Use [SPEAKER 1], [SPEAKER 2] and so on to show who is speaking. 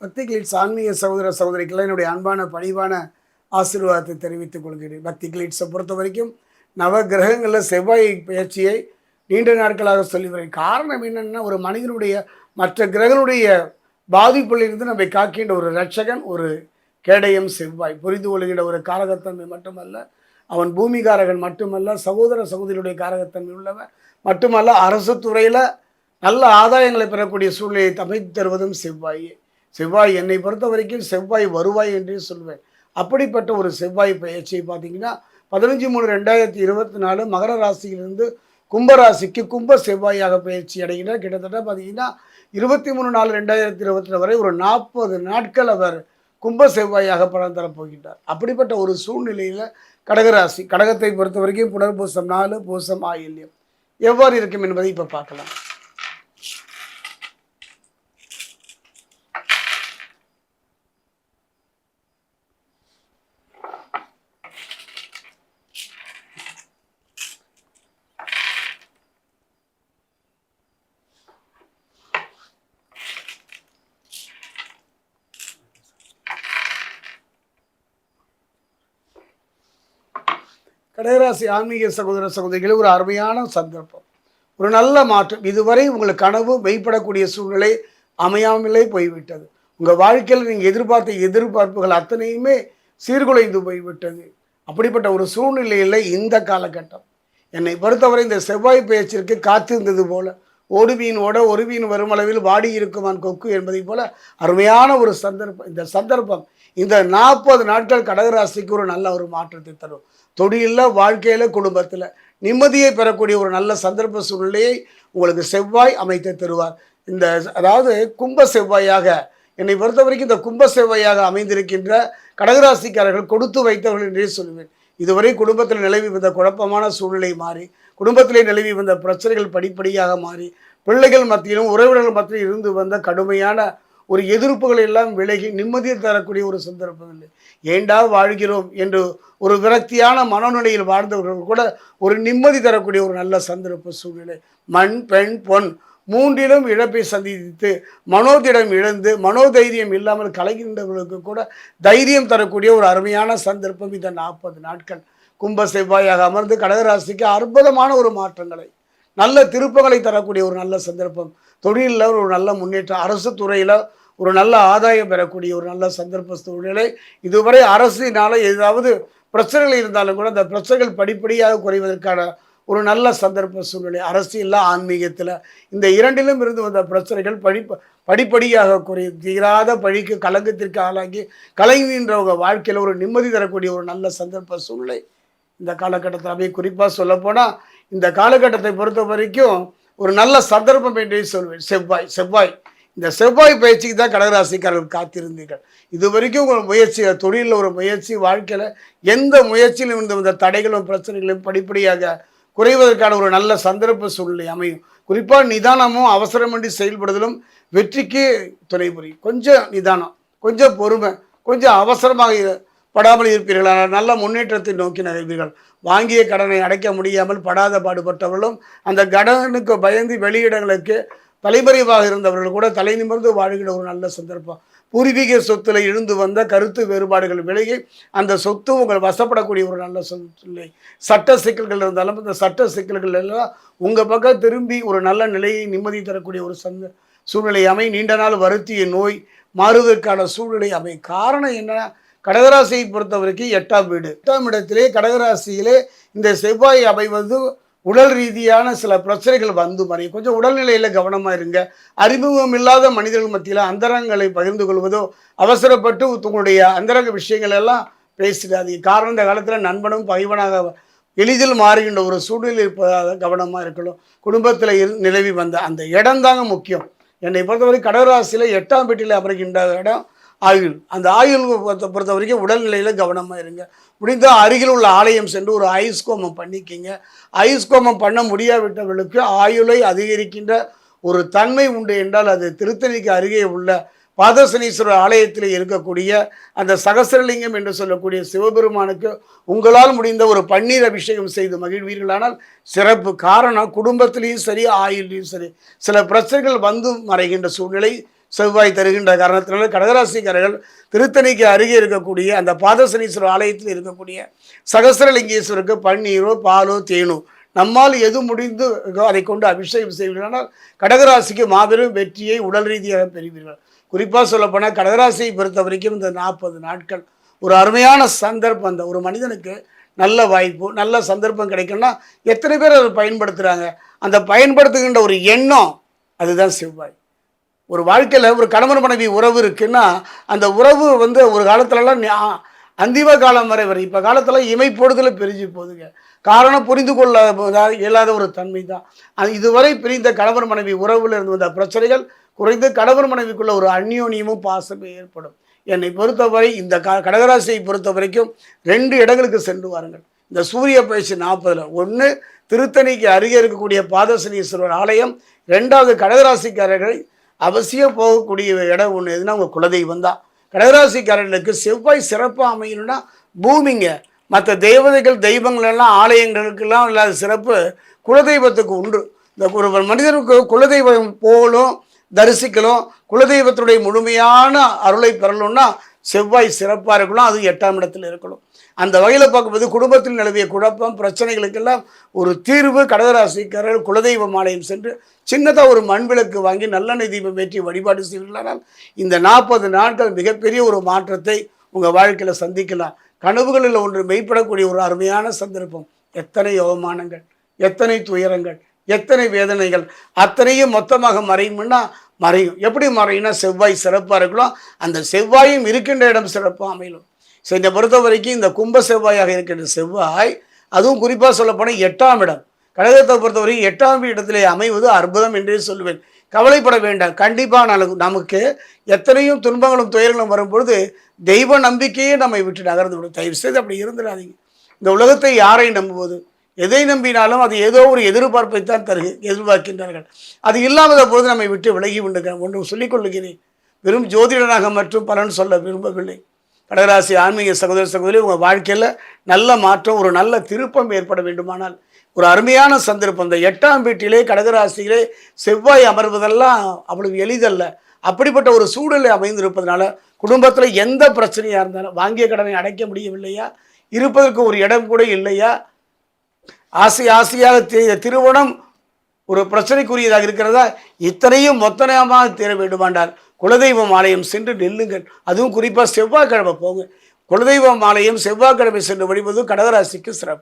[SPEAKER 1] பக்தி கிளீட்ஸ் ஆன்மீக சகோதர சகோதரிக்கெல்லாம் என்னுடைய அன்பான பணிவான ஆசீர்வாதத்தை தெரிவித்துக் கொள்கிறேன். பக்தி கிளீட்ஸை பொறுத்த வரைக்கும் நவ கிரகங்களில் செவ்வாய் பயிற்சியை நீண்ட நாட்களாக சொல்லி வரேன் காரணம் என்னென்னா ஒரு மனிதனுடைய மற்ற கிரகங்களுடைய பாதிப்பிலிருந்து நம்மை காக்கின்ற ஒரு ரட்சகன் ஒரு கேடயம் செவ்வாய். புரிந்து கொள்கின்ற ஒரு காரகத்தன்மை மட்டுமல்ல அவன் பூமிகாரகன் மட்டுமல்ல சகோதர சகோதரியுடைய காரகத்தன்மை உள்ளவன் மட்டுமல்ல அரசு துறையில் நல்ல ஆதாயங்களை பெறக்கூடிய சூழ்நிலையை அமைத்து தருவதும் செவ்வாயே. செவ்வாய் என்னை பொறுத்த வரைக்கும் செவ்வாய் வருவாய் என்றே சொல்வேன். அப்படிப்பட்ட ஒரு செவ்வாய் பயிற்சியை பார்த்தீங்கன்னா பதினஞ்சு மூணு ரெண்டாயிரத்தி இருபத்தி நாலு மகர ராசியிலிருந்து கும்பராசிக்கு கும்ப செவ்வாயாக பயிற்சி அடைகிறார். கிட்டத்தட்ட பார்த்தீங்கன்னா இருபத்தி மூணு நாலு ரெண்டாயிரத்தி இருபத்தி வரை ஒரு நாற்பது நாட்கள் அவர் கும்ப செவ்வாயாக பலன் தரப்போகின்றார் அப்படிப்பட்ட ஒரு சூழ்நிலையில் கடகராசி கடகத்தை பொறுத்த வரைக்கும் புனர்பூசம் நாலு பூசம் ஆயில்யம். எவ்வாறு இருக்கும் என்பதை இப்போ பார்க்கலாம். கடகராசி ஆன்மீக சகோதர சகோதரிகளே ஒரு அருமையான சந்தர்ப்பம். ஒரு நல்ல மாற்றம். இதுவரை உங்களுக்கு கனவு மெய்ப்படக்கூடிய சூழ்நிலை அமையாமலே போய்விட்டது. உங்கள் வாழ்க்கையில் நீங்கள் எதிர்பார்த்த எதிர்பார்ப்புகள் அத்தனையுமே சீர்குலைந்து போய்விட்டது. அப்படிப்பட்ட ஒரு சூழ்நிலையில் இந்த காலகட்டம். என்னை பொறுத்தவரை இந்த செவ்வாய் பேச்சிற்கு காத்திருந்தது போல. ஓடு மீன் ஓட ஒரு மீன் வரும் அளவில் வாடி இருக்குமான் கொக்கு என்பதை போல அருமையான ஒரு சந்தர்ப்பம் இந்த சந்தர்ப்பம் இந்த நாற்பது நாட்கள் கடகராசிக்கு ஒரு நல்ல ஒரு மாற்றத்தை தரும். தொழிலில் வாழ்க்கையில் குடும்பத்தில் நிம்மதியை பெறக்கூடிய ஒரு நல்ல சந்தர்ப்ப சூழ்நிலையை உங்களுக்கு செவ்வாய் அமைத்து தருவார். இந்த அதாவது கும்ப செவ்வாயாக என்னை பொறுத்த வரைக்கும் இந்த கும்ப செவ்வாயாக அமைந்திருக்கின்ற கடகராசிக்காரர்கள் கொடுத்து வைத்தவர்கள் என்றே சொல்லுவேன். இதுவரை குடும்பத்தில் நிலவி வந்த குழப்பமான சூழ்நிலை மாறி குடும்பத்திலே நிலவி வந்த பிரச்சனைகள் படிப்படியாக மாறி பிள்ளைகள் மத்தியிலும் உறவினர்கள் மத்தியிலும் இருந்து வந்த கடுமையான ஒரு எதிர்ப்புகள் எல்லாம் விலகி நிம்மதியை தரக்கூடிய ஒரு சந்தர்ப்பம் இல்லை. ஏண்டா வாழ்கிறோம் என்று ஒரு விரக்தியான மனநிலையில் வாழ்ந்தவர்கள் கூட ஒரு நிம்மதி தரக்கூடிய ஒரு நல்ல சந்தர்ப்ப சூழ்நிலை. மண் பெண் பொன் மூன்றிலும் இழப்பை சந்தித்து மனோதிடம் இழந்து மனோதைரியம் இல்லாமல் கலைகின்றவர்களுக்கு கூட தைரியம் தரக்கூடிய ஒரு அருமையான சந்தர்ப்பம் இந்த நாற்பது நாட்கள். கும்ப செவ்வாயாக அமர்ந்து கடகராசிக்கு அற்புதமான ஒரு மாற்றங்களை நல்ல திருப்பங்களை தரக்கூடிய ஒரு நல்ல சந்தர்ப்பம் தொழிலில் ஒரு நல்ல முன்னேற்றம் அரசு துறையில் ஒரு நல்ல ஆதாயம் பெறக்கூடிய ஒரு நல்ல சந்தர்ப்ப சூழ்நிலை. இதுவரை அரசினால் ஏதாவது பிரச்சனைகள் இருந்தாலும் கூட அந்த பிரச்சனைகள் படிப்படியாக குறைவதற்கான ஒரு நல்ல சந்தர்ப்ப சூழ்நிலை. அரசியலில் ஆன்மீகத்தில் இந்த இரண்டிலும் இருந்து வந்த பிரச்சனைகள் படிப்ப படிப்படியாக குறையும் தீராத பழிக்கு கலங்கத்திற்கு ஆளாகி கலங்குகின்றவங்க வாழ்க்கையில் ஒரு நிம்மதி தரக்கூடிய ஒரு நல்ல சந்தர்ப்ப சூழ்நிலை. இந்த காலகட்டத்தில் அப்படியே குறிப்பாக சொல்லப்போனால் இந்த காலகட்டத்தை பொறுத்த வரைக்கும் ஒரு நல்ல சந்தர்ப்பம் என்று சொல்வேன். செவ்வாய் செவ்வாய். இந்த செவ்வாய் பயிற்சிக்கு தான் கடகராசிக்காரர்கள் காத்திருந்தீர்கள். இது வரைக்கும் உங்கள் முயற்சி தொழிலில் ஒரு முயற்சி வாழ்க்கையில் எந்த முயற்சியிலும் இருந்த இந்த தடைகளும் பிரச்சனைகளும் படிப்படியாக குறைவதற்கான ஒரு நல்ல சந்தர்ப்ப சூழ்நிலை அமையும். குறிப்பாக நிதானமும் அவசரமின்றி செயல்படுதலும் வெற்றிக்கு துணை புரியும். கொஞ்சம் நிதானம் கொஞ்சம் பொறுமை கொஞ்சம் அவசரமாக படாமல் இருப்பீர்கள். நல்ல முன்னேற்றத்தை நோக்கி நகர்வீர்கள். வாங்கிய கடனை அடைக்க முடியாமல் படாத பாடுபட்டவர்களும் அந்த கடனுக்கு பயந்து வெளியிடங்களுக்கு தலைமறைவாக இருந்தவர்கள் கூட தலை நிமிர்ந்து வாழ்கிற ஒரு நல்ல சந்தர்ப்பம். பூர்வீக சொத்துல இழுந்து வந்த கருத்து வேறுபாடுகள் விலகி அந்த சொத்து உங்கள் வசப்படக்கூடிய ஒரு நல்ல சூழ்நிலை. சட்ட சிக்கல்கள் இருந்தாலும் அந்த சட்ட சிக்கல்கள் எல்லாம் உங்கள் பக்கம் திரும்பி ஒரு நல்ல நிலையை நிம்மதி தரக்கூடிய ஒரு சந்த சூழ்நிலை அமை நீண்ட நாள் வருத்திய நோய் மாறுவதற்கான சூழ்நிலை அமை. காரணம் என்னன்னா கடகராசியை பொறுத்த வரைக்கும் எட்டாம் வீடு. எட்டாம் இடத்திலே கடகராசியிலே இந்த செவ்வாய் அமைவது உடல் ரீதியான சில பிரச்சனைகள் வந்து மறையும். கொஞ்சம் உடல்நிலையில் கவனமாக இருங்க. அறிமுகம் இல்லாத மனிதர்கள் மத்தியில் அந்தரங்களை பகிர்ந்து கொள்வதோ அவசரப்பட்டு உங்களுடைய அந்தரங்க விஷயங்கள் எல்லாம் பேசிடாதீங்க. காரணம் இந்த காலத்தில் நண்பனும் பகைவனாக எளிதில் மாறுகின்ற ஒரு சூழ்நிலை இருப்பதாக கவனமாக இருக்கணும். குடும்பத்தில் இரு நிலவி வந்த அந்த இடம் தாங்க முக்கியம். என்னை பொறுத்தவரை கடகராசியில் எட்டாம் வீட்டில் அமர்கின்ற இடம் ஆயுள். அந்த ஆயுள் பொறுத்த வரைக்கும் உடல்நிலையில் கவனமாக இருங்க. முடிந்தால் அருகில் உள்ள ஆலயம் சென்று ஒரு ஆயுஷ்கோமம் பண்ணிக்கிங்க. ஆயுஷ்கோமம் பண்ண முடியாவிட்டவர்களுக்கு ஆயுளை அதிகரிக்கின்ற ஒரு தன்மை உண்டு என்றால் அது திருத்தணிக்கு அருகே உள்ள பாதசனீஸ்வரர் ஆலயத்தில் இருக்கக்கூடிய அந்த சகசரலிங்கம் என்று சொல்லக்கூடிய சிவபெருமானுக்கு உங்களால் முடிந்த ஒரு பன்னீர் அபிஷேகம் செய்து மகிழ்வீர்களானால் சிறப்பு. காரணம் குடும்பத்திலையும் சரி ஆயுள்லையும் சரி. சில பிரச்சனைகள் வந்து மறைகின்ற சூழ்நிலை செவ்வாய் தருகின்ற காரணத்தினால கடகராசிக்காரர்கள் திருத்தணிக்கு அருகே இருக்கக்கூடிய அந்த பாதசனீஸ்வரர் ஆலயத்தில் இருக்கக்கூடிய சகசரலிங்கேஸ்வருக்கு பன்னீரோ பாலோ தேனோ நம்மால் எது முடிந்து அதை கொண்டு அபிஷேகம் செய்வீர்களானால் கடகராசிக்கு மாபெரும் வெற்றியை உடல் ரீதியாக பெறுவீர்கள். குறிப்பாக சொல்லப்போனால் கடகராசியை பொறுத்த வரைக்கும் இந்த நாற்பது நாட்கள் ஒரு அருமையான சந்தர்ப்பம். அந்த ஒரு மனிதனுக்கு நல்ல வாய்ப்பு நல்ல சந்தர்ப்பம் கிடைக்கும்னா எத்தனை பேர் அதை பயன்படுத்துகிறாங்க அந்த பயன்படுத்துகின்ற ஒரு எண்ணம் அதுதான் செவ்வாய். ஒரு வாழ்க்கையில் ஒரு கணவன் மனைவி உறவு இருக்குன்னா அந்த உறவு வந்து ஒரு காலத்துலலாம் அந்திம காலம் வரை வரை இப்போ காலத்தில் இமைப்பொழுதில் பிரிஞ்சு போகுதுங்க. காரணம் புரிந்து கொள்ள இயலாத ஒரு தன்மை தான் இதுவரை பிரிந்த கணவன் மனைவி உறவில் இருந்து வந்த பிரச்சனைகள் குறைந்து கணவன் மனைவிக்குள்ள ஒரு அந்யோன்யமும் பாசமும் ஏற்படும். என்னை பொறுத்தவரை இந்த க கடகராசியை பொறுத்த வரைக்கும் ரெண்டு இடங்களுக்கு சென்று வாருங்கள். இந்த சூரிய பயிற்சி நாற்பதில். ஒன்று திருத்தணிக்கு அருகே இருக்கக்கூடிய பாதசனீஸ்வரர் ஆலயம். ரெண்டாவது கடகராசிக்காரர்கள் அவசியம் போகக்கூடிய இடம் ஒன்று எதுனா உங்கள் குலதெய்வம் தான். கடகராசிக்காரர்களுக்கு செவ்வாய் சிறப்பாக அமையணும்னா பூமிங்க. மற்ற தெய்வதைகள் தெய்வங்கள் எல்லாம் ஆலயங்களுக்கெல்லாம் இல்லாத சிறப்பு குலதெய்வத்துக்கு உண்டு. இந்த ஒரு மனிதனுக்கு குலதெய்வம் போலும் தரிசிக்கலும் குலதெய்வத்துடைய முழுமையான அருளை பெறணும்னா செவ்வாய் சிறப்பாக இருக்கணும். அது எட்டாம் இடத்துல இருக்கணும். அந்த வகையில் பார்க்கும்போது குடும்பத்தில் நிலவிய குழப்பம் பிரச்சனைகளுக்கெல்லாம் ஒரு தீர்வு கடகராசிக்காரர்கள் குலதெய்வ ஆலயம் சென்று சின்னதாக ஒரு மண் விளக்கு வாங்கி நல்லெண்ணெய் தீபம் ஏற்றி வழிபாடு செய்வீர்களானால் இந்த நாற்பது நாட்கள் மிகப்பெரிய ஒரு மாற்றத்தை உங்கள் வாழ்க்கையில் சந்திக்கலாம். கனவுகளில் ஒன்று மெய்ப்படக்கூடிய ஒரு அருமையான சந்தர்ப்பம். எத்தனை அவமானங்கள் எத்தனை துயரங்கள் எத்தனை வேதனைகள் அத்தனையும் மொத்தமாக மறையும்னா மறையும். எப்படி மறையும்னா செவ்வாய் சிறப்பாக இருக்கலாம். அந்த செவ்வாயும் இருக்கின்ற இடம் சிறப்பாக அமையும். ஸோ இந்த பொறுத்த வரைக்கும் இந்த கும்ப செவ்வாயாக இருக்கின்ற செவ்வாய் அதுவும் குறிப்பாக சொல்லப்போனால் எட்டாம் இடம். கடகத்தை பொறுத்தவரைக்கும் எட்டாம் இடத்திலே அமைவது அற்புதம் என்றே சொல்லுவேன் கவலைப்பட வேண்டாம். கண்டிப்பாக நமக்கு நமக்கு எத்தனையும் துன்பங்களும் துயரங்களும் வரும்பொழுது தெய்வ நம்பிக்கையே நம்மை விட்டு நகர்ந்து விடும். தயவு செய்து அப்படி இருந்துடாதீங்க. இந்த உலகத்தை யாரை நம்புவது? எதை நம்பினாலும் அது ஏதோ ஒரு எதிர்பார்ப்பை தான் தருகு எதிர்பார்க்கின்றார்கள். அது இல்லாத போது நம்மை விட்டு விலகி உண்டு ஒன்று சொல்லிக் கொள்ளுகிறேன். வெறும் ஜோதிடனாக மற்றும் பலன் சொல்ல விரும்பவில்லை. கடகராசி ஆன்மீக சகோதர சகோதரி உங்கள் வாழ்க்கையில் நல்ல மாற்றம் ஒரு நல்ல திருப்பம் ஏற்பட வேண்டுமானால் ஒரு அருமையான சந்தர்ப்பம். இந்த எட்டாம் வீட்டிலே கடகராசியிலே செவ்வாய் அமர்வதெல்லாம் அவ்வளவு எளிதல்ல. அப்படிப்பட்ட ஒரு சூழலை அமைந்திருப்பதனால குடும்பத்தில் எந்த பிரச்சனையாக இருந்தாலும் வாங்கிய கடனை அடைக்க முடியவில்லையா? இருப்பதற்கு ஒரு இடம் கூட இல்லையா? ஆசை ஆசையாக தி- திருமணம் ஒரு பிரச்சனைக்குரியதாக இருக்கிறதா? இத்தனையும் மொத்தனமாக தீர வேண்டுமாண்டார் குலதெய்வம் ஆலயம் சென்று நெல்லுங்கள். அதுவும் குறிப்பாக செவ்வாய்க்கிழமை போங்க. குலதெய்வம் ஆலயம் செவ்வாய்க்கிழமை சென்று வழிபது கடகராசிக்கு சிறப்பு.